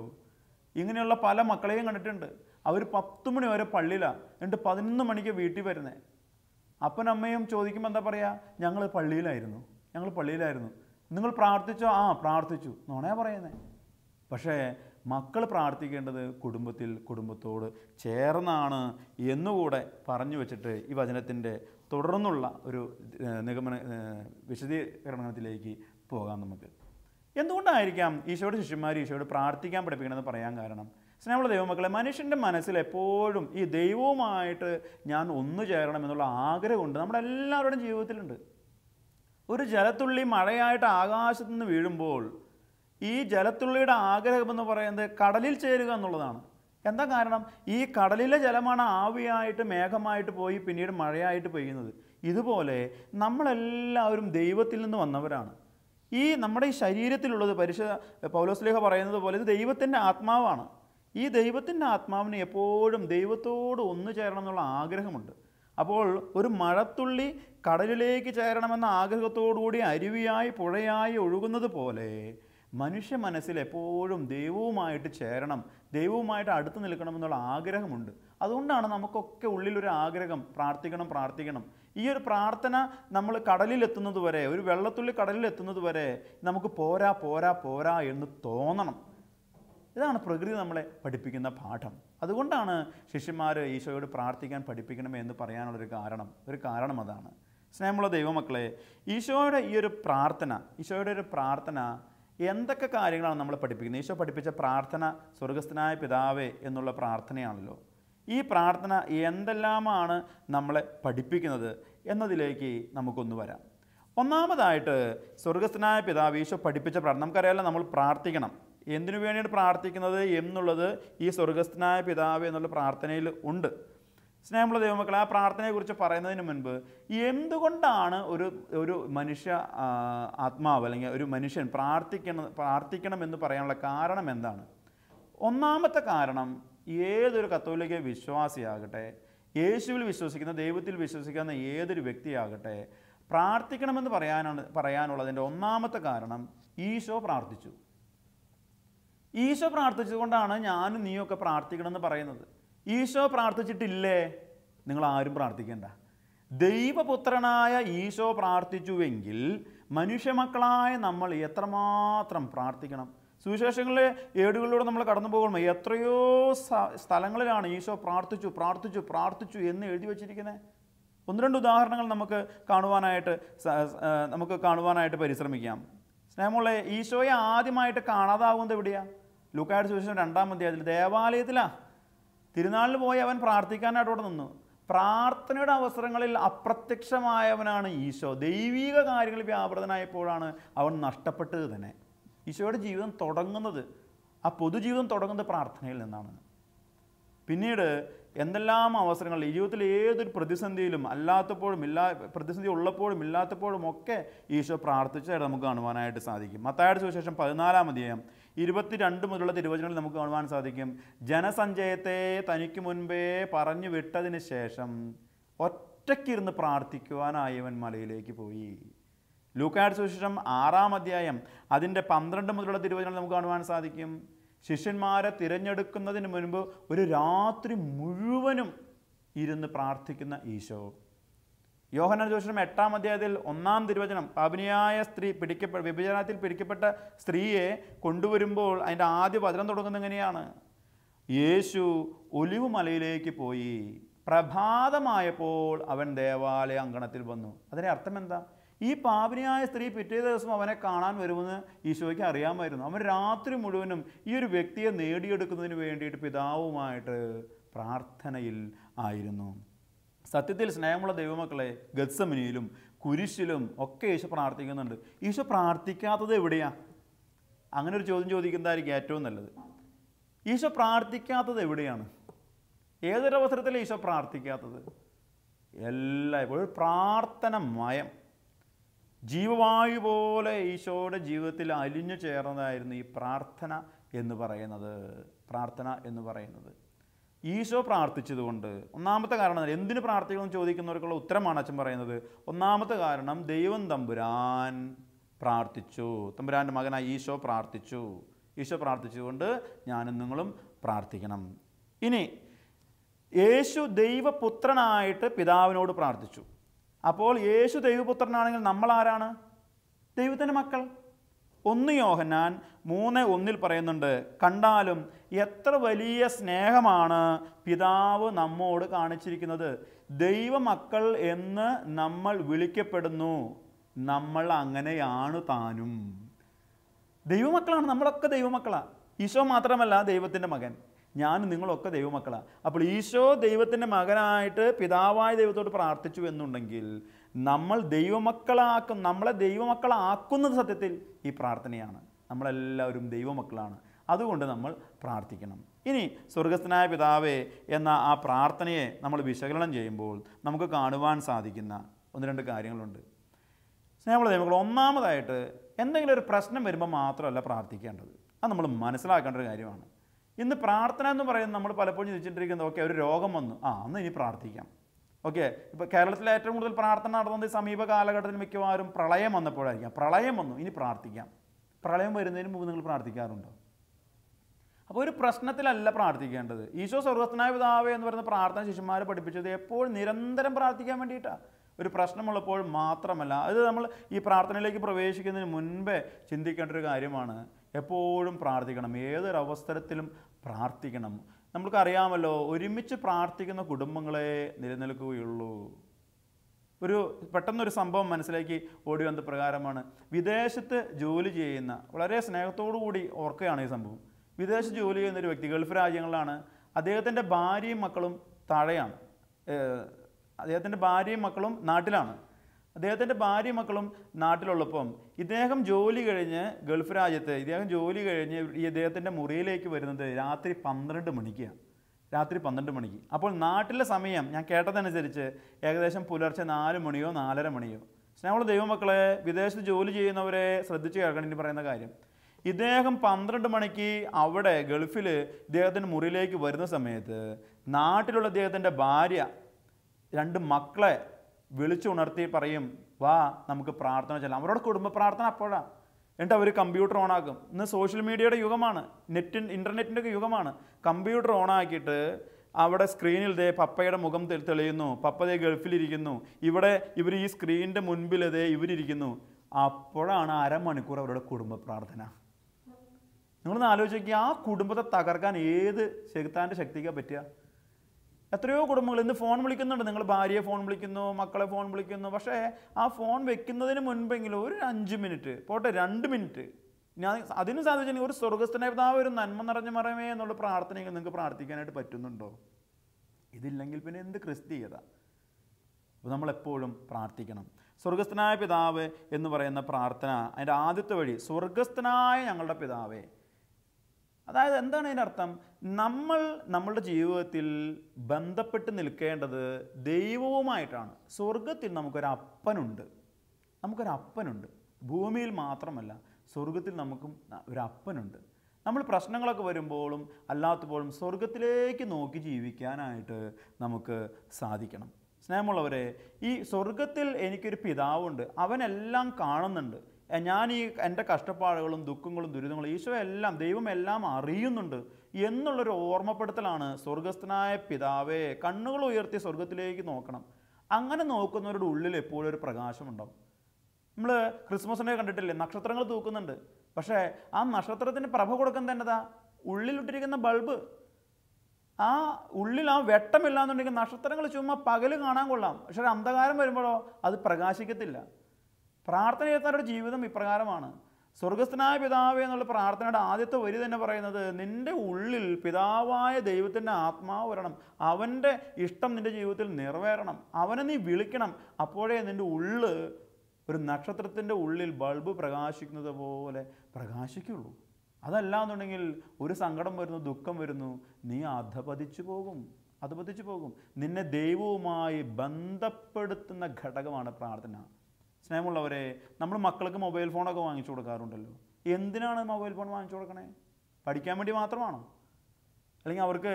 ഇങ്ങനെയുള്ള പല മക്കളെയും കണ്ടിട്ടുണ്ട്. അവർ പത്ത് മണി വരെ പള്ളിയിലാണ് എന്നിട്ട് പതിനൊന്ന് മണിക്ക് വീട്ടിൽ വരുന്നത് അപ്പനമ്മയും ചോദിക്കുമ്പോൾ എന്താ പറയുക ഞങ്ങൾ പള്ളിയിലായിരുന്നു. ഞങ്ങൾ പള്ളിയിലായിരുന്നു. നിങ്ങൾ പ്രാർത്ഥിച്ചോ? ആ പ്രാർത്ഥിച്ചു. എന്നാണേ പറയുന്നത്. പക്ഷേ മക്കൾ പ്രാർത്ഥിക്കേണ്ടത് കുടുംബത്തിൽ കുടുംബത്തോട് ചേർന്നാണ് എന്നുകൂടെ പറഞ്ഞു വെച്ചിട്ട് ഈ വചനത്തിന്റെ തുടർന്നുള്ള ഒരു നിഗമന വിശദീകരണത്തിലേക്ക് പോകാം നമുക്ക്. എന്തുകൊണ്ടായിരിക്കാം ഈശോയുടെ ശിഷ്യന്മാർ ഈശോയോട് പ്രാർത്ഥിക്കാൻ പഠിപ്പിക്കണമെന്ന് പറയാൻ കാരണം? സ്നേഹമുള്ള ദൈവമക്കളെ മനുഷ്യന്റെ മനസ്സിൽ എപ്പോഴും ഈ ദൈവവുമായിട്ട് ഞാൻ ഒന്നു ചേരണം എന്നുള്ള ആഗ്രഹമുണ്ട്. നമ്മുടെ എല്ലാവരുടെയും ജീവിതത്തിലുണ്ട്. ഒരു ജലത്തുള്ളി മഴയായിട്ട് ആകാശത്തു നിന്ന് വീഴുമ്പോൾ ഈ ജലത്തുള്ളിയുടെ ആഗ്രഹം എന്ന് പറയുന്നത് കടലിൽ ചേരുക എന്നുള്ളതാണ്. എന്താ കാരണം? ഈ കടലിലെ ജലമാണ് ആവിയായിട്ട് മേഘമായിട്ട് പോയി പിന്നീട് മഴയായിട്ട് പെയ്യുന്നത്. ഇതുപോലെ നമ്മളെല്ലാവരും ദൈവത്തിൽ നിന്ന് വന്നവരാണ്. ഈ നമ്മുടെ ഈ ശരീരത്തിലുള്ളത് പരിശ പൗലോസ്ലേഹ പറയുന്നത് പോലെ ഇത് ദൈവത്തിന്റെ ആത്മാവാണ്. ഈ ദൈവത്തിന്റെ ആത്മാവിന് എപ്പോഴും ദൈവത്തോട് ഒന്നു ചേരണം എന്നുള്ള ആഗ്രഹമുണ്ട്. അപ്പോൾ ഒരു മഴത്തുള്ളി കടലിലേക്ക് ചേരണമെന്ന ആഗ്രഹത്തോടുകൂടി അരുവിയായി പുഴയായി ഒഴുകുന്നത് പോലെ മനുഷ്യ മനസ്സിൽ എപ്പോഴും ദൈവവുമായിട്ട് ചേരണം ദൈവവുമായിട്ട് അടുത്ത് നിൽക്കണമെന്നുള്ള ആഗ്രഹമുണ്ട്. അതുകൊണ്ടാണ് നമുക്കൊക്കെ ഉള്ളിലൊരു ആഗ്രഹം പ്രാർത്ഥിക്കണം പ്രാർത്ഥിക്കണം. ഈ ഒരു പ്രാർത്ഥന നമ്മൾ കടലിലെത്തുന്നത് വരെ ഒരു വെള്ളത്തുള്ളി കടലിലെത്തുന്നത് വരെ നമുക്ക് പോരാ പോരാ പോരാ എന്ന് തോന്നണം. ഇതാണ് പ്രകൃതി നമ്മളെ പഠിപ്പിക്കുന്ന പാഠം. അതുകൊണ്ടാണ് ശിഷ്യന്മാർ ഈശോയോട് പ്രാർത്ഥിക്കാൻ പഠിപ്പിക്കണമേ എന്ന് പറയാനുള്ളൊരു കാരണം ഒരു കാരണം അതാണ്. സ്നേഹമുള്ള ദൈവമക്കളെ ഈശോയുടെ ഈ ഒരു പ്രാർത്ഥന ഈശോയുടെ ഒരു പ്രാർത്ഥന എന്തൊക്കെ കാര്യങ്ങളാണ് നമ്മൾ പഠിപ്പിക്കുന്നത്? ഈശോ പഠിപ്പിച്ച പ്രാർത്ഥന സ്വർഗസ്ഥനായ പിതാവേ എന്നുള്ള പ്രാർത്ഥനയാണല്ലോ. ഈ പ്രാർത്ഥന എന്തെല്ലാമാണ് നമ്മളെ പഠിപ്പിക്കുന്നത് എന്നതിലേക്ക് നമുക്കൊന്ന് വരാം. ഒന്നാമതായിട്ട് സ്വർഗസ്ഥനായ പിതാവ് ഈശോ പഠിപ്പിച്ച പ്രാർത്ഥന. നമുക്കറിയാമല്ലോ നമ്മൾ പ്രാർത്ഥിക്കണം. എന്തിനു വേണ്ടിയാണ് പ്രാർത്ഥിക്കുന്നത് എന്നുള്ളത് ഈ സ്വർഗസ്ഥനായ പിതാവ് എന്നുള്ള പ്രാർത്ഥനയിൽ ഉണ്ട്. സ്നേഹമുള്ള ദൈവമക്കളെ ആ പ്രാർത്ഥനയെക്കുറിച്ച് പറയുന്നതിന് മുൻപ് എന്തുകൊണ്ടാണ് ഒരു ഒരു മനുഷ്യ ആത്മാവ് അല്ലെങ്കിൽ ഒരു മനുഷ്യൻ പ്രാർത്ഥിക്കണം പ്രാർത്ഥിക്കണം എന്ന് പറയാനുള്ള കാരണം എന്താണ്? ഒന്നാമത്തെ കാരണം ഏതൊരു കത്തോലിക്ക വിശ്വാസിയാകട്ടെ യേശുവിൽ വിശ്വസിക്കുന്ന ദൈവത്തിൽ വിശ്വസിക്കുന്ന ഏതൊരു വ്യക്തിയാകട്ടെ പ്രാർത്ഥിക്കണമെന്ന് പറയാനാണ് പറയാനുള്ളതിന്റെ ഒന്നാമത്തെ കാരണം ഈശോ പ്രാർത്ഥിച്ചു. ഈശോ പ്രാർത്ഥിച്ചുകൊണ്ടാണ് ഞാനും നീയൊക്കെ പ്രാർത്ഥിക്കണമെന്ന് പറയുന്നത്. ഈശോ പ്രാർത്ഥിച്ചിട്ടില്ലേ? നിങ്ങൾ ആരും പ്രാർത്ഥിക്കേണ്ട. ദൈവപുത്രനായ ഈശോ പ്രാർത്ഥിച്ചുവെങ്കിൽ മനുഷ്യമക്കളായ നമ്മൾ എത്രമാത്രം പ്രാർത്ഥിക്കണം? സുവിശേഷങ്ങളിലെ ഏടുകളിലൂടെ നമ്മൾ കടന്നു പോകുമ്പോൾ എത്രയോ സ്ഥലങ്ങളിലാണ് ഈശോ പ്രാർത്ഥിച്ചു പ്രാർത്ഥിച്ചു പ്രാർത്ഥിച്ചു എന്ന് എഴുതി വച്ചിരിക്കുന്നത്. ഒന്ന് രണ്ട് ഉദാഹരണങ്ങൾ നമുക്ക് കാണുവാനായിട്ട് നമുക്ക് കാണുവാനായിട്ട് പരിശ്രമിക്കാം. സ്നേഹമുള്ള ഈശോയെ ആദ്യമായിട്ട് കാണാതാവുന്നത് എവിടെയാ? ലൂക്കായുടെ സുവിശേഷം രണ്ടാം അധ്യായത്തിൽ ദേവാലയത്തിലാണ് തിരുനാളിൽ പോയി അവൻ പ്രാർത്ഥിക്കാനായിട്ട് അവിടെ നിന്നു. പ്രാർത്ഥനയുടെ അവസരങ്ങളിൽ അപ്രത്യക്ഷമായവനാണ് ഈശോ. ദൈവീക കാര്യങ്ങളിൽ വ്യാപൃതനായപ്പോഴാണ് അവൻ നഷ്ടപ്പെട്ടത് തന്നെ. ഈശോയുടെ ജീവിതം തുടങ്ങുന്നത് ആ പൊതുജീവിതം തുടങ്ങുന്നത് പ്രാർത്ഥനയിൽ നിന്നാണ്. പിന്നീട് എന്തെല്ലാം അവസരങ്ങളിൽ ജീവിതത്തിൽ ഏതൊരു പ്രതിസന്ധിയിലും അല്ലാത്തപ്പോഴും ഇല്ലാ പ്രതിസന്ധി ഉള്ളപ്പോഴും ഇല്ലാത്തപ്പോഴും ഒക്കെ ഈശോ പ്രാർത്ഥിച്ചതായിട്ട് നമുക്ക് കാണുവാനായിട്ട് സാധിക്കും. മത്തായുടെ സുവിശേഷം പതിനാലാം അധ്യായം ഇരുപത്തിരണ്ട് മുതലുള്ള തിരുവചനങ്ങളിൽ നമുക്ക് കാണുവാൻ സാധിക്കും. ജനസഞ്ചയത്തെ തനിക്ക് മുൻപേ പറഞ്ഞു വിട്ടതിന് ശേഷം ഒറ്റയ്ക്കിരുന്ന് പ്രാർത്ഥിക്കുവാനായവൻ മലയിലേക്ക് പോയി. ലൂക്കാട് സുശേഷം ആറാം അധ്യായം അതിന്റെ പന്ത്രണ്ട് മുതലുള്ള തിരുവചനങ്ങൾ നമുക്ക് കാണുവാൻ സാധിക്കും. ശിഷ്യന്മാരെ തിരഞ്ഞെടുക്കുന്നതിന് മുൻപ് ഒരു രാത്രി മുഴുവനും ഇരുന്ന് പ്രാർത്ഥിക്കുന്ന ഈശോ. യോഹന ജോഷനും എട്ടാം അധ്യായത്തിൽ ഒന്നാം തിരുവചനം പാപിനിയായ സ്ത്രീ പിടിക്കപ്പെട്ട വിഭജനത്തിൽ പിടിക്കപ്പെട്ട സ്ത്രീയെ കൊണ്ടുവരുമ്പോൾ അതിന്റെ ആദ്യ വചനം തുടങ്ങുന്നത് എങ്ങനെയാണ്? യേശു ഒലിവ് മലയിലേക്ക് പോയി. പ്രഭാതമായപ്പോൾ അവൻ ദേവാലയ അങ്കണത്തിൽ വന്നു. അതിന്റെ അർത്ഥം എന്താ? ഈ പാപിനിയായ സ്ത്രീ പിറ്റേ ദിവസം അവനെ കാണാൻ വരുമെന്ന് ഈശോയ്ക്ക് അറിയാമായിരുന്നു. അവൻ രാത്രി മുഴുവനും ഈ ഒരു വ്യക്തിയെ നേടിയെടുക്കുന്നതിന് വേണ്ടിയിട്ട് പിതാവുമായിട്ട് പ്രാർത്ഥനയിൽ ആയിരുന്നു. സത്യത്തിൽ സ്നേഹമുള്ള ദൈവമക്കളെ ഗത്സമിനിയിലും കുരിശിലും ഒക്കെ ഈശോ പ്രാർത്ഥിക്കുന്നുണ്ട്. ഈശോ പ്രാർത്ഥിക്കാത്തത് എവിടെയാ? അങ്ങനെ ഒരു ചോദ്യം ചോദിക്കുന്നതായിരിക്കും ഏറ്റവും നല്ലത്. ഈശോ പ്രാർത്ഥിക്കാത്തത് എവിടെയാണ്? ഏതൊരവസരത്തിലാണ് ഈശോ പ്രാർത്ഥിക്കാത്തത്? എല്ലായ്പ്പോഴും പ്രാർത്ഥന മയം. ജീവവായു പോലെ ഈശോയുടെ ജീവിതത്തിൽ അലിഞ്ഞു ചേർന്നതായിരുന്നു ഈ പ്രാർത്ഥന എന്ന് പറയുന്നത്. പ്രാർത്ഥന എന്ന് പറയുന്നത്. ഈശോ പ്രാർത്ഥിച്ചതുകൊണ്ട് ഒന്നാമത്തെ കാരണം എന്താ? എന്തിന് പ്രാർത്ഥിക്കണം ചോദിക്കുന്നവർക്കുള്ള ഉത്തരമാണ് അച്ഛൻ പറയുന്നത്. ഒന്നാമത്തെ കാരണം ദൈവം തമ്പുരാൻ പ്രാർത്ഥിച്ചു. തമ്പുരാന്റെ മകനായി ഈശോ പ്രാർത്ഥിച്ചു. ഈശോ പ്രാർത്ഥിച്ചുകൊണ്ട് ഞാനും നിങ്ങളും പ്രാർത്ഥിക്കണം. ഇനി യേശു ദൈവപുത്രനായിട്ട് പിതാവിനോട് പ്രാർത്ഥിച്ചു. അപ്പോൾ യേശു ദൈവപുത്രനാണെങ്കിൽ നമ്മൾ ആരാണ്? ദൈവത്തിന്റെ മക്കൾ. ഒന്ന് യോഹന്നാൻ മൂന്ന് ഒന്നിൽ പറയുന്നുണ്ട് കണ്ടാലും എത്ര വലിയ സ്നേഹമാണ് പിതാവ് നമ്മോട് കാണിച്ചിരിക്കുന്നത്. ദൈവമക്കൾ എന്ന് നമ്മൾ വിളിക്കപ്പെടുന്നു. നമ്മൾ അങ്ങനെയാണ് താനും. ദൈവമക്കളാണ് നമ്മളൊക്കെ ദൈവമക്കളാണ് ഈശോ മാത്രമല്ല ദൈവത്തിന്റെ മകൻ. ഞാൻ നിങ്ങളൊക്കെ ദൈവമക്കളാണ് അപ്പോൾ ഈശോ ദൈവത്തിന്റെ മകനായിട്ട് പിതാവായ ദൈവത്തോട് പ്രാർത്ഥിച്ചു എന്നുണ്ടെങ്കിൽ നമ്മൾ ദൈവമക്കളാക്കും നമ്മളെ ദൈവമക്കളാക്കുന്നത് സത്യത്തിൽ ഈ പ്രാർത്ഥനയാണ്. നമ്മളെല്ലാവരും ദൈവമക്കളാണ്. അതുകൊണ്ട് നമ്മൾ പ്രാർത്ഥിക്കണം. ഇനി സ്വർഗസ്ഥനായ പിതാവേ എന്ന ആ പ്രാർത്ഥനയെ നമ്മൾ വിശകലനം ചെയ്യുമ്പോൾ നമുക്ക് കാണുവാൻ സാധിക്കുന്ന ഒന്ന് രണ്ട് കാര്യങ്ങളുണ്ട്. സ്നേഹമുള്ള ദൈവങ്ങൾ ഒന്നാമതായിട്ട് എന്തെങ്കിലും ഒരു പ്രശ്നം വരുമ്പോൾ മാത്രമല്ല പ്രാർത്ഥിക്കേണ്ടത്. അത് നമ്മൾ മനസ്സിലാക്കേണ്ട ഒരു കാര്യമാണ്. ഇന്ന് പ്രാർത്ഥന എന്ന് പറയുന്നത് നമ്മൾ പലപ്പോഴും ചിന്തിച്ചിട്ടിരിക്കുന്നത് ഓക്കെ ഒരു രോഗം വന്നു. ആ അന്ന് ഇനി പ്രാർത്ഥിക്കാം. ഓക്കെ. ഇപ്പോൾ കേരളത്തിൽ ഏറ്റവും കൂടുതൽ പ്രാർത്ഥന നടന്നത് സമീപ കാലഘട്ടത്തിൽ മിക്കവാറും പ്രളയം വന്നപ്പോഴായിരിക്കാം. പ്രളയം വന്നു. ഇനി പ്രാർത്ഥിക്കാം. പ്രളയം വരുന്നതിന് മുമ്പ് നിങ്ങൾ പ്രാർത്ഥിക്കാറുണ്ടോ? അപ്പോൾ ഒരു പ്രശ്നത്തിലല്ല പ്രാർത്ഥിക്കേണ്ടത്. ഈശോ സ്വർഗസ്ഥനായ പിതാവേ എന്ന് പറയുന്ന പ്രാർത്ഥന ശിശുമാരെ പഠിപ്പിച്ചത് എപ്പോഴും നിരന്തരം പ്രാർത്ഥിക്കാൻ വേണ്ടിയിട്ടാണ് ഒരു പ്രശ്നമുള്ളപ്പോൾ മാത്രമല്ല അത് നമ്മൾ ഈ പ്രാർത്ഥനയിലേക്ക് പ്രവേശിക്കുന്നതിന് മുൻപേ ചിന്തിക്കേണ്ട ഒരു കാര്യമാണ്. എപ്പോഴും പ്രാർത്ഥിക്കണം. ഏതൊരവസരത്തിലും പ്രാർത്ഥിക്കണം. നമുക്കറിയാമല്ലോ ഒരുമിച്ച് പ്രാർത്ഥിക്കുന്ന കുടുംബങ്ങളെ നിലനിൽക്കുകയുള്ളൂ. ഒരു പെട്ടെന്നൊരു സംഭവം മനസ്സിലേക്ക് ഓടി വന്ന പ്രകാരമാണ്. വിദേശത്ത് ജോലി ചെയ്യുന്ന വളരെ സ്നേഹത്തോടു കൂടി ഓർക്കുകയാണ് ഈ സംഭവം. വിദേശത്ത് ജോലി ചെയ്യുന്ന ഒരു വ്യക്തി ഗൾഫ് രാജ്യങ്ങളിലാണ്. അദ്ദേഹത്തിന്റെ ഭാര്യയും മക്കളും താഴെയാണ്. അദ്ദേഹത്തിന്റെ ഭാര്യയും മക്കളും നാട്ടിലാണ്. അദ്ദേഹത്തിന്റെ ഭാര്യ മക്കളും നാട്ടിലുള്ളപ്പം ഇദ്ദേഹം ജോലി കഴിഞ്ഞ് ഗൾഫ് രാജ്യത്ത് ഇദ്ദേഹം ജോലി കഴിഞ്ഞ് ഈ ഇദ്ദേഹത്തിന്റെ മുറിയിലേക്ക് വരുന്നത് രാത്രി പന്ത്രണ്ട് മണിക്കാണ്. രാത്രി പന്ത്രണ്ട് മണിക്ക്. അപ്പോൾ നാട്ടിലെ സമയം ഞാൻ കേട്ടതനുസരിച്ച് ഏകദേശം പുലർച്ചെ നാല് മണിയോ നാലര മണിയോ. സ്നേഹമുള്ള ദൈവമക്കളെ വിദേശത്ത് ജോലി ചെയ്യുന്നവരെ ശ്രദ്ധിച്ച് കേൾക്കണം ഇനി പറയുന്ന കാര്യം. ഇദ്ദേഹം പന്ത്രണ്ട് മണിക്ക് അവിടെ ഗൾഫിൽ ഇദ്ദേഹത്തിന്റെ മുറിയിലേക്ക് വരുന്ന സമയത്ത് നാട്ടിലുള്ള ഇദ്ദേഹത്തിന്റെ ഭാര്യ രണ്ട് മക്കളെ വിളിച്ചുണർത്തി പറയും വാ നമുക്ക് പ്രാർത്ഥന ചെല്ലാം. അവരോട് കുടുംബ പ്രാർത്ഥന അപ്പോഴാണ് എന്നിട്ട് അവർ കമ്പ്യൂട്ടർ ഓണാക്കും ഇന്ന് സോഷ്യൽ മീഡിയയുടെ യുഗമാണ്. നെറ്റ് ഇന്റർനെറ്റിന്റെ ഒക്കെ യുഗമാണ്. കമ്പ്യൂട്ടർ ഓണാക്കിയിട്ട് അവിടെ സ്ക്രീനിൽ ദേ പപ്പയുടെ മുഖം തെളിയുന്നു. പപ്പ ദേ ഗൾഫിലിരിക്കുന്നു. ഇവിടെ ഇവർ ഈ സ്ക്രീനിന്റെ മുൻപിൽ ദേ ഇവരിയ്ക്കുന്നു അപ്പോഴാണ് അരമണിക്കൂർ അവരുടെ കുടുംബ പ്രാർത്ഥന. നിങ്ങളൊന്ന് ആലോചിക്കുക ആ കുടുംബത്തെ തകർക്കാൻ ഏത് ചെകുത്താന്റെ ശക്തിക്കാണ് പറ്റുക? എത്രയോ കുടുംബങ്ങൾ ഇന്ന് ഫോൺ വിളിക്കുന്നുണ്ട്. നിങ്ങൾ ഭാര്യയെ ഫോൺ വിളിക്കുന്നു മക്കളെ ഫോൺ വിളിക്കുന്നു. പക്ഷേ ആ ഫോൺ വെക്കുന്നതിന് മുൻപെങ്കിലും ഒരു അഞ്ച് മിനിറ്റ് പോട്ടെ രണ്ട് മിനിറ്റ്. ഞാൻ അതിന് സാധിച്ചെങ്കിൽ ഒരു സ്വർഗസ്ഥനേതാവ് ഒരു നന്മ നിറഞ്ഞു മറമേ എന്നുള്ള പ്രാർത്ഥനയെങ്കിൽ നിങ്ങൾക്ക് പ്രാർത്ഥിക്കാനായിട്ട് പറ്റുന്നുണ്ടോ? ഇതില്ലെങ്കിൽ പിന്നെ എന്ത് ക്രിസ്തീയത? അപ്പോൾ നമ്മളെപ്പോഴും പ്രാർത്ഥിക്കണം. സ്വർഗസ്ഥനായ പിതാവ് എന്ന് പറയുന്ന പ്രാർത്ഥന അതിന്റെ ആദ്യത്തെ വഴി സ്വർഗസ്ഥനായ ഞങ്ങളുടെ പിതാവേ അതായത് എന്താണ് അതിന്റെ അർത്ഥം? നമ്മൾ നമ്മളുടെ ജീവിതത്തിൽ ബന്ധപ്പെട്ട് നിൽക്കേണ്ടത് ദൈവവുമായിട്ടാണ്. സ്വർഗത്തിൽ നമുക്കൊരു അപ്പനുണ്ട്. നമുക്കൊരു ഭൂമിയിൽ മാത്രമല്ല സ്വർഗത്തിൽ നമുക്കും ഒരു നമ്മൾ പ്രശ്നങ്ങളൊക്കെ വരുമ്പോഴും അല്ലാത്തപ്പോഴും സ്വർഗത്തിലേക്ക് നോക്കി ജീവിക്കാനായിട്ട് നമുക്ക് സാധിക്കണം. സ്നേഹമുള്ളവരെ ഈ സ്വർഗത്തിൽ എനിക്കൊരു പിതാവുണ്ട്. അവനെല്ലാം കാണുന്നുണ്ട്. ഞാൻ ഈ എന്റെ കഷ്ടപ്പാടുകളും ദുഃഖങ്ങളും ദുരിതങ്ങളും ഈശോ എല്ലാം ദൈവം എല്ലാം അറിയുന്നുണ്ട് എന്നുള്ളൊരു ഓർമ്മപ്പെടുത്തലാണ് സ്വർഗസ്ഥനായ പിതാവേ കണ്ണുകൾ ഉയർത്തി സ്വർഗത്തിലേക്ക് നോക്കണം. അങ്ങനെ നോക്കുന്നവരുടെ ഉള്ളിൽ എപ്പോഴും ഒരു പ്രകാശമുണ്ടാവും. നമ്മൾ ക്രിസ്മസിനെ കണ്ടിട്ടില്ലേ? നക്ഷത്രങ്ങൾ തൂക്കുന്നുണ്ട്. പക്ഷേ ആ നക്ഷത്രത്തിന് പ്രഭ കൊടുക്കുന്നത് എന്നതാ ഉള്ളിലിട്ടിരിക്കുന്ന ബൾബ്. ആ ഉള്ളിൽ ആ വെട്ടമില്ലാന്നുണ്ടെങ്കിൽ നക്ഷത്രങ്ങൾ ചുമ്മാ പകൽ കാണാൻ കൊള്ളാം. പക്ഷേ അന്ധകാരം വരുമ്പോഴോ അത് പ്രകാശിക്കത്തില്ല. പ്രാർത്ഥന ചെയ്യുന്നവരുടെ ജീവിതം ഇപ്രകാരമാണ്. സ്വർഗസ്ഥനായ പിതാവ് എന്നുള്ള പ്രാർത്ഥനയുടെ ആദ്യത്തെ വരി തന്നെ പറയുന്നത് നിന്റെ ഉള്ളിൽ പിതാവായ ദൈവത്തിന്റെ ആത്മാവ് വരണം. അവന്റെ ഇഷ്ടം നിന്റെ ജീവിതത്തിൽ നിറവേറണം. അവനെ നീ വിളിക്കണം. അപ്പോഴേ നിന്റെ ഉള്ള് ഒരു നക്ഷത്രത്തിന്റെ ഉള്ളിൽ ബൾബ് പ്രകാശിക്കുന്നത് പോലെ പ്രകാശിക്കുള്ളൂ. അതല്ല എന്നുണ്ടെങ്കിൽ ഒരു സങ്കടം വരുന്നു ദുഃഖം വരുന്നു. നീ അധപതിച്ചു പോകും. അധപതിച്ചു പോകും. നിന്നെ ദൈവവുമായി ബന്ധപ്പെടുത്തുന്ന ഘടകമാണ് പ്രാർത്ഥന. സ്നേഹമുള്ളവരെ നമ്മൾ മക്കൾക്ക് മൊബൈൽ ഫോണൊക്കെ വാങ്ങിച്ചു കൊടുക്കാറുണ്ടല്ലോ. എന്തിനാണ് മൊബൈൽ ഫോൺ വാങ്ങിച്ചു കൊടുക്കണേ? പഠിക്കാൻ വേണ്ടി മാത്രമാണോ? അല്ലെങ്കിൽ അവർക്ക്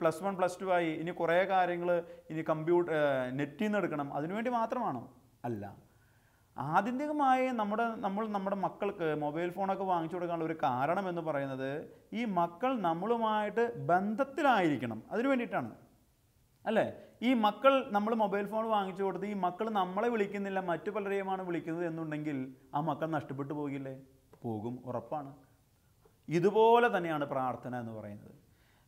പ്ലസ് വൺ പ്ലസ് ടു ആയി ഇനി കുറേ കാര്യങ്ങൾ ഇനി കമ്പ്യൂട്ടർ നെറ്റിൽ നിന്ന് എടുക്കണം. അതിനുവേണ്ടി മാത്രമാണോ? അല്ല. ആത്യന്തികമായി നമ്മുടെ നമ്മൾ നമ്മുടെ മക്കൾക്ക് മൊബൈൽ ഫോണൊക്കെ വാങ്ങിച്ചു കൊടുക്കാനുള്ള ഒരു കാരണം എന്ന് പറയുന്നത് ഈ മക്കൾ നമ്മളുമായിട്ട് ബന്ധത്തിലായിരിക്കണം. അതിനു വേണ്ടിയിട്ടാണ്. അല്ലേ? ഈ മക്കൾ നമ്മൾ മൊബൈൽ ഫോൺ വാങ്ങിച്ചു കൊടുത്ത് ഈ മക്കൾ നമ്മളെ വിളിക്കുന്നില്ല മറ്റു പലരെയുമാണ് വിളിക്കുന്നത് എന്നുണ്ടെങ്കിൽ ആ മക്കൾ നഷ്ടപ്പെട്ടു പോകില്ലേ? പോകും ഉറപ്പാണ്. ഇതുപോലെ തന്നെയാണ് പ്രാർത്ഥന എന്ന് പറയുന്നത്.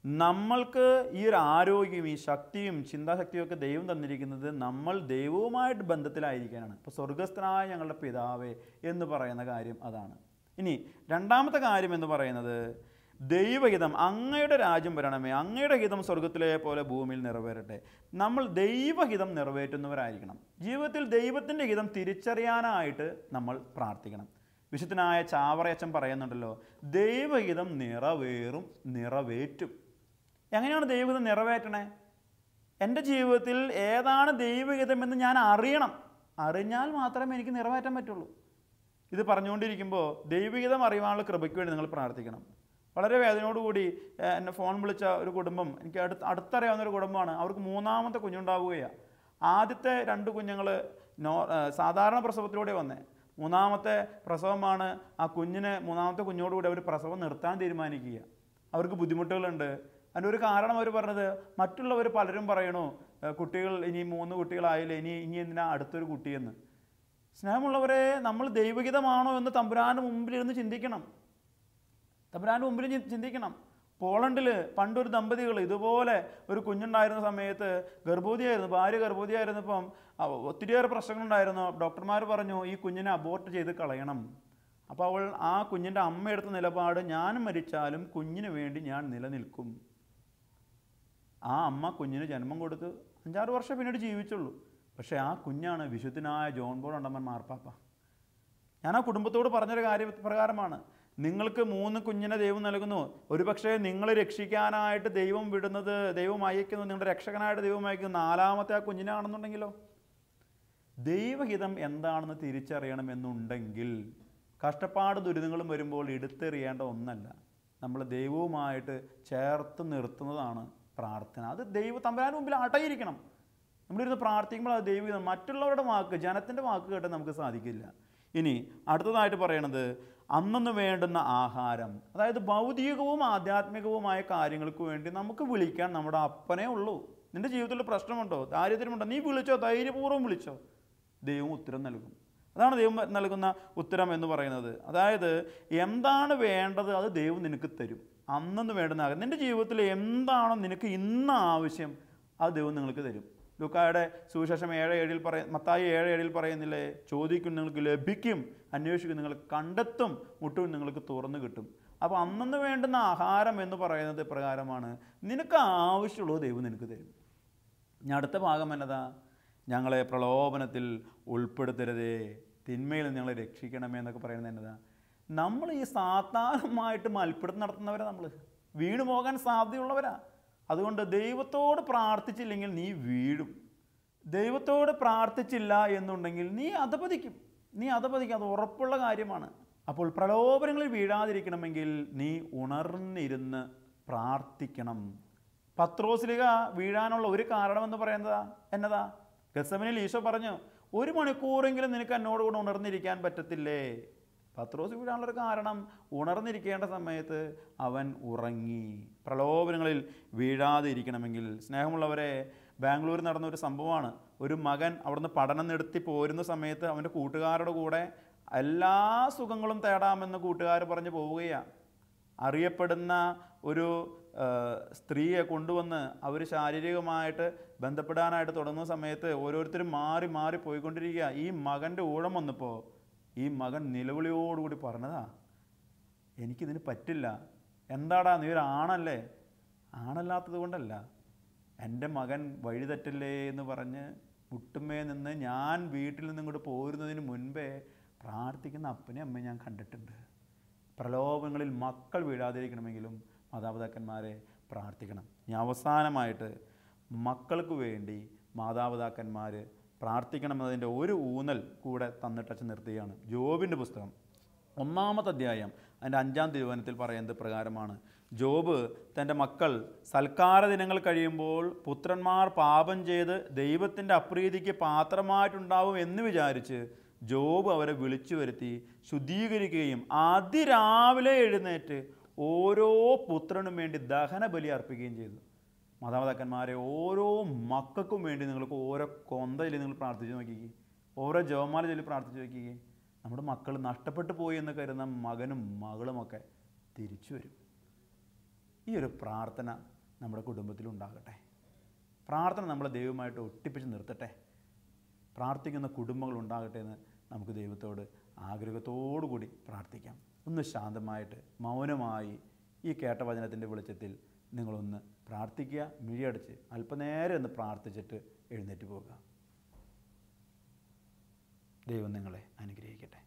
നമ്മൾക്ക് ഈ ഒരു ആരോഗ്യം ഈ ശക്തിയും ചിന്താശക്തിയും ഒക്കെ ദൈവം തന്നിരിക്കുന്നത് നമ്മൾ ദൈവവുമായിട്ട് ബന്ധത്തിലായിരിക്കാനാണ്. ഇപ്പോൾ സ്വർഗസ്ഥനായ ഞങ്ങളുടെ പിതാവേ എന്ന് പറയുന്ന കാര്യം അതാണ്. ഇനി രണ്ടാമത്തെ കാര്യം എന്ന് പറയുന്നത് ദൈവഹിതം അങ്ങയുടെ രാജ്യം വരണമേ അങ്ങയുടെ ഹിതം സ്വർഗത്തിലെ പോലെ ഭൂമിയിൽ നിറവേറട്ടെ. നമ്മൾ ദൈവഹിതം നിറവേറ്റുന്നവരായിരിക്കണം. ജീവിതത്തിൽ ദൈവത്തിന്റെ ഹിതം തിരിച്ചറിയാനായിട്ട് നമ്മൾ പ്രാർത്ഥിക്കണം. വിശുദ്ധനായ ചാവറയച്ചൻ പറയുന്നുണ്ടല്ലോ ദൈവഹിതം നിറവേറും നിറവേറ്റും. എങ്ങനെയാണ് ദൈവഹിതം നിറവേറ്റണേ? എന്റെ ജീവിതത്തിൽ ഏതാണ് ദൈവഹിതമെന്ന് ഞാൻ അറിയണം. അറിഞ്ഞാൽ മാത്രമേ എനിക്ക് നിറവേറ്റാൻ പറ്റുള്ളൂ. ഇത് പറഞ്ഞുകൊണ്ടിരിക്കുമ്പോൾ ദൈവഹിതം അറിയാനുള്ള കൃപയ്ക്ക് വേണ്ടി നിങ്ങൾ പ്രാർത്ഥിക്കണം. വളരെ വേദനയോടുകൂടി എന്നെ ഫോൺ വിളിച്ച ഒരു കുടുംബം എനിക്ക് അടുത്ത് അടുത്തറിയാവുന്ന ഒരു കുടുംബമാണ്. അവർക്ക് മൂന്നാമത്തെ കുഞ്ഞുണ്ടാവുകയാണ് ആദ്യത്തെ രണ്ട് കുഞ്ഞുങ്ങൾ നോ സാധാരണ പ്രസവത്തിലൂടെ വന്നേ. മൂന്നാമത്തെ പ്രസവമാണ് ആ കുഞ്ഞിനെ മൂന്നാമത്തെ കുഞ്ഞോടുകൂടി അവർ പ്രസവം നിർത്താൻ തീരുമാനിക്കുക. അവർക്ക് ബുദ്ധിമുട്ടുകളുണ്ട്. അതിന്റെ ഒരു കാരണം അവർ പറഞ്ഞത് മറ്റുള്ളവർ പലരും പറയണു കുട്ടികൾ ഇനി മൂന്ന് കുട്ടികളായാലും ഇനി ഇനി എന്തിനാ അടുത്തൊരു കുട്ടിയെന്ന്. സ്നേഹമുള്ളവരെ നമ്മൾ ദൈവഗീതമാണോ എന്ന് തമ്പുരാന്റെ മുമ്പിലിരുന്ന് ചിന്തിക്കണം. തമ്പുരാന്റെ മുമ്പിൽ ചിന്തിക്കണം. പോളണ്ടിൽ പണ്ടൊരു ദമ്പതികൾ ഇതുപോലെ ഒരു കുഞ്ഞുണ്ടായിരുന്ന സമയത്ത് ഗർഭവതിയായിരുന്നു. ഭാര്യ ഗർഭവതിയായിരുന്നപ്പം ഒത്തിരിയേറെ പ്രശ്നങ്ങളുണ്ടായിരുന്നു. ഡോക്ടർമാർ പറഞ്ഞു ഈ കുഞ്ഞിനെ അബോർട്ട് ചെയ്ത് കളയണം. അപ്പോൾ അവൾ ആ കുഞ്ഞിന്റെ അമ്മ എടുത്ത നിലപാട് ഞാൻ മരിച്ചാലും കുഞ്ഞിന് വേണ്ടി ഞാൻ നിലനിൽക്കും. ആ അമ്മ കുഞ്ഞിന് ജന്മം കൊടുത്ത് അഞ്ചാറ് വർഷം പിന്നീട് ജീവിച്ചുള്ളൂ. പക്ഷേ ആ കുഞ്ഞാണ് വിശുദ്ധനായ ജോൺ ബോൾ ഉണ്ടമ്മൻ മാർപ്പാപ്പ. ഞാൻ ആ കുടുംബത്തോട് പറഞ്ഞൊരു കാര്യ പ്രകാരമാണ്. നിങ്ങൾക്ക് മൂന്ന് കുഞ്ഞിനെ ദൈവം നൽകുന്നു. ഒരുപക്ഷെ നിങ്ങൾ രക്ഷിക്കാനായിട്ട് ദൈവം വിടുന്നത് ദൈവം അയക്കുന്നു നിങ്ങളുടെ രക്ഷകനായിട്ട് ദൈവം അയക്കുന്നു നാലാമത്തെ ആ കുഞ്ഞിനാണെന്നുണ്ടെങ്കിലോ? ദൈവഹിതം എന്താണെന്ന് തിരിച്ചറിയണമെന്നുണ്ടെങ്കിൽ കഷ്ടപ്പാട് ദുരിതങ്ങളും വരുമ്പോൾ എടുത്തെറിയേണ്ട ഒന്നല്ല. നമ്മൾ ദൈവവുമായിട്ട് ചേർത്ത് നിർത്തുന്നതാണ് പ്രാർത്ഥന. അത് ദൈവ തമ്പുരാന് മുമ്പിൽ അടയിരിക്കണം. നമ്മളിരുന്ന് പ്രാർത്ഥിക്കുമ്പോൾ അത് ദൈവഹിതം. മറ്റുള്ളവരുടെ വാക്ക് ജനത്തിന്റെ വാക്ക് കേട്ടാൽ നമുക്ക് സാധിക്കില്ല. ഇനി അടുത്തതായിട്ട് പറയണത് അന്നന്ന് വേണ്ടുന്ന ആഹാരം അതായത് ഭൗതികവും ആധ്യാത്മികവുമായ കാര്യങ്ങൾക്ക് വേണ്ടി നമുക്ക് വിളിക്കാൻ നമ്മുടെ അപ്പനേ ഉള്ളൂ. നിന്റെ ജീവിതത്തിൽ പ്രശ്നമുണ്ടോ? ദാരിദ്ര്യമുണ്ടോ? നീ വിളിച്ചോ? ധൈര്യപൂർവം വിളിച്ചോ? ദൈവം ഉത്തരം നൽകും. അതാണ് ദൈവം നൽകുന്ന ഉത്തരം എന്ന് പറയുന്നത്. അതായത് എന്താണ് വേണ്ടത് അത് ദൈവം നിനക്ക് തരും. അന്നെന്ന് വേണ്ടുന്ന. നിന്റെ ജീവിതത്തിൽ എന്താണോ നിനക്ക് ഇന്ന് ആവശ്യം അത് ദൈവം നിങ്ങൾക്ക് തരും. ലുക്കായുടെ സുവിശേഷം ഏഴ് ഏഴിൽ പറയ മത്തായി ഏഴ് ഏഴിൽ പറയുന്നില്ലേ? ചോദിക്കും നിങ്ങൾക്ക് ലഭിക്കും. അന്വേഷിക്കും നിങ്ങൾ കണ്ടെത്തും. മുട്ടും നിങ്ങൾക്ക് തുറന്നു കിട്ടും. അപ്പോൾ അന്നു വേണ്ടുന്ന ആഹാരം എന്ന് പറയുന്നത് പ്രകാരമാണ് നിനക്ക് ആവശ്യമുള്ളത് ദൈവം നിനക്ക് തരും. ഞാൻ അടുത്ത ഭാഗം എന്നതാ? ഞങ്ങളെ പ്രലോഭനത്തിൽ ഉൾപ്പെടുത്തരുതേ. തിന്മയിൽ നിന്ന് ഞങ്ങളെ രക്ഷിക്കണമേ എന്നൊക്കെ പറയുന്നത് എന്നതാ? നമ്മൾ ഈ സാധാരണമായിട്ട് മൽപ്പിടുത്തം നടത്തുന്നവരാണ് നമ്മൾ വീണു പോകാൻ സാധ്യതയുള്ളവരാ. അതുകൊണ്ട് ദൈവത്തോട് പ്രാർത്ഥിച്ചില്ലെങ്കിൽ നീ വീഴും. ദൈവത്തോട് പ്രാർത്ഥിച്ചില്ല എന്നുണ്ടെങ്കിൽ നീ അധപതിക്കും. നീ അധപതിക്കും. അത് ഉറപ്പുള്ള കാര്യമാണ്. അപ്പോൾ പ്രലോഭനങ്ങളിൽ വീഴാതിരിക്കണമെങ്കിൽ നീ ഉണർന്നിരുന്ന് പ്രാർത്ഥിക്കണം. പത്രോസിലിക വീഴാനുള്ള ഒരു കാരണമെന്ന് പറയുന്നതാ? എന്നതാ? ഗസമനിൽ ഈശോ പറഞ്ഞു ഒരു മണിക്കൂറെങ്കിലും നിനക്ക് എന്നോടുകൂടെ ഉണർന്നിരിക്കാൻ പറ്റത്തില്ലേ? പത്രോസ് വീഴാനുള്ളൊരു കാരണം ഉണർന്നിരിക്കേണ്ട സമയത്ത് അവൻ ഉറങ്ങി. പ്രലോഭനങ്ങളിൽ വീഴാതെ ഇരിക്കണമെങ്കിൽ സ്നേഹമുള്ളവരെ ബാംഗ്ലൂരിൽ നടന്ന ഒരു സംഭവമാണ്. ഒരു മകൻ അവിടുന്ന് പഠനം നിർത്തി പോരുന്ന സമയത്ത് അവന്റെ കൂട്ടുകാരുടെ കൂടെ എല്ലാ സുഖങ്ങളും തേടാമെന്ന് കൂട്ടുകാർ പറഞ്ഞു പോവുകയാണ് അറിയപ്പെടുന്ന ഒരു സ്ത്രീയെ കൊണ്ടുവന്ന് അവർ ശാരീരികമായിട്ട് ബന്ധപ്പെടാനായിട്ട് തുടങ്ങുന്ന സമയത്ത് ഓരോരുത്തരും മാറി മാറി പോയിക്കൊണ്ടിരിക്കുക. ഈ മകന്റെ ഊഴം വന്നപ്പോൾ ഈ മകൻ നിലവിളിയോടുകൂടി പറഞ്ഞതാ എനിക്കിതിന് പറ്റില്ല. എന്താടാ നീ ഒരു ആണല്ലേ? ആണല്ലാത്തത് കൊണ്ടല്ല. എന്റെ മകൻ വഴിതെറ്റല്ലേ? എന്ന് പറഞ്ഞ് മുട്ടുമേ നിന്ന് ഞാൻ വീട്ടിൽ നിന്ന് ഇങ്ങോട്ട് പോരുന്നതിന് മുൻപേ പ്രാർത്ഥിക്കുന്ന അപ്പനെ അമ്മയും ഞാൻ കണ്ടിട്ടുണ്ട്. പ്രലോഭങ്ങളിൽ മക്കൾ വീഴാതിരിക്കണമെങ്കിലും മാതാപിതാക്കന്മാരെ പ്രാർത്ഥിക്കണം. ഇനി അവസാനമായിട്ട് മക്കൾക്ക് വേണ്ടി മാതാപിതാക്കന്മാർ പ്രാർത്ഥിക്കണമെന്നതിന്റെ ഒരു ഊന്നൽ കൂടെ തന്നിട്ടച്ച് നിർത്തുകയാണ്. ജോബിന്റെ പുസ്തകം. ഒന്നാമത്തെ അധ്യായം അതിന്റെ അഞ്ചാം തിരുവനത്തിൽ പറയുന്നത് പ്രകാരമാണ്. ജോബ് തന്റെ മക്കൾ സൽക്കാര ദിനങ്ങൾ കഴിയുമ്പോൾ പുത്രന്മാർ പാപം ചെയ്ത് ദൈവത്തിന്റെ അപ്രീതിക്ക് പാത്രമായിട്ടുണ്ടാവും എന്ന് വിചാരിച്ച് ജോബ് അവരെ വിളിച്ചു വരുത്തി ശുദ്ധീകരിക്കുകയും അതിരാവിലെ എഴുന്നേറ്റ് ഓരോ പുത്രനും വേണ്ടി ദഹനബലി അർപ്പിക്കുകയും ചെയ്തു. മാതാപിതാക്കന്മാരെ ഓരോ മക്കൾക്കും വേണ്ടി നിങ്ങൾക്ക് ഓരോ കൊന്തയിൽ നിങ്ങൾ പ്രാർത്ഥിച്ച് നോക്കിക്കേ. ഓരോ ജവമാല ചൊല്ലി പ്രാർത്ഥിച്ച് നോക്കിക്കേ. നമ്മുടെ മക്കൾ നഷ്ടപ്പെട്ടു പോയി എന്ന് കരുതുന്ന മകനും മകളുമൊക്കെ തിരിച്ചു വരും. ഈ ഒരു പ്രാർത്ഥന നമ്മുടെ കുടുംബത്തിലുണ്ടാകട്ടെ പ്രാർത്ഥന നമ്മളെ ദൈവമായിട്ട് ഒട്ടിപ്പിച്ച് നിർത്തട്ടെ. പ്രാർത്ഥിക്കുന്ന കുടുംബങ്ങൾ ഉണ്ടാകട്ടെ എന്ന് നമുക്ക് ദൈവത്തോട് ആഗ്രഹത്തോടു കൂടി പ്രാർത്ഥിക്കാം. ഒന്ന് ശാന്തമായിട്ട് മൗനമായി ഈ കേട്ട വചനത്തിന്റെ വെളിച്ചത്തിൽ നിങ്ങളൊന്ന് പ്രാർത്ഥിക്കുക മിഴിയടച്ച് അല്പനേരം ഒന്ന് പ്രാർത്ഥിച്ചിട്ട് എഴുന്നേറ്റ് പോവുക. ദൈവം നിങ്ങളെ അനുഗ്രഹിക്കട്ടെ.